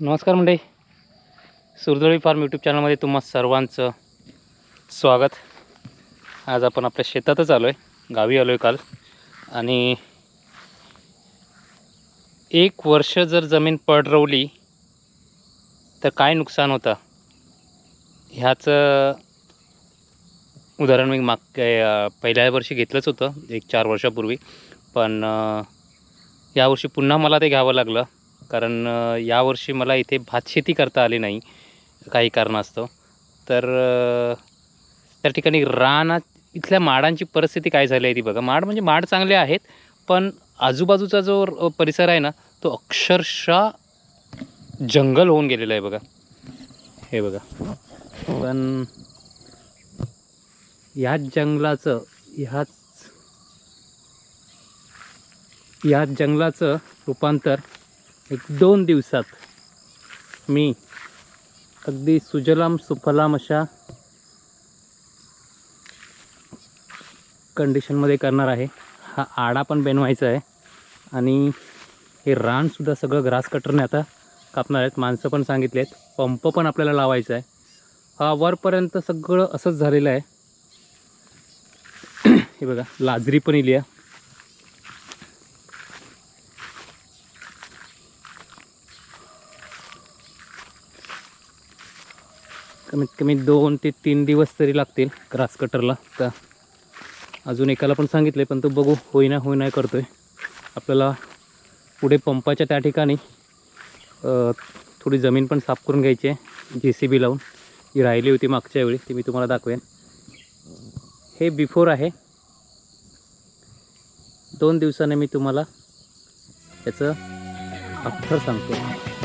नमस्कार मंडळी. सुरदळी form YouTube चॅनलमध्ये तुम्हा सर्वांचं स्वागत. आज आपण आपल्या शेतातच आलो आहे गावी आलो आहे काल. आणि एक वर्ष जर जमीन पडरवली तर काय नुकसान होतं? ह्याचं उदाहरण मी माग पहिल्या वर्षी घेतलंच होतं एक चार वर्षापूर्वी. पण यावर्षी पुन्हा मला ते घ्यावं लागलं. कारण यावर्षी मला इथे भातशेती करता आली नाही काही कारणास्तव. तर त्या ठिकाणी रानात इथल्या माडांची परिस्थिती काय झाली आहे ती बघा. माड म्हणजे माड चांगले आहेत पण आजूबाजूचा जो परिसर आहे ना तो अक्षरशः जंगल होऊन गेलेला आहे बघा. हे बघा. पण ह्याच जंगलाचं ह्याच ह्याच जंगलाचं रूपांतर एक दोन दिवसात मी अगदी सुजलाम सुफलाम अशा कंडिशनमध्ये करणार आहे. हा आडा पण बनवायचा आहे. आणि हे रानसुद्धा सगळं ग्रास कटरने आता कापणार आहेत. माणसं पण सांगितले आहेत. पंप पण आपल्याला लावायचा आहे. हा वरपर्यंत सगळं असंच झालेलं आहे. हे बघा लाजरी पण इली आहे. कमीत कमी दोन ते तीन दिवस तरी लागतील ग्रास कटरला. तर अजून एकाला पण सांगितलं पण तो बघू होईना होईना करतोय. आपल्याला पुढे पंपाच्या त्या ठिकाणी थोडी जमीन पण साफ करून घ्यायची आहे जे सी बी लावून. जी राहिली होती मागच्या वेळी ती मी तुम्हाला दाखवेन. हे बिफोर आहे. दोन दिवसाने मी तुम्हाला त्याचं आफ्टर सांगतो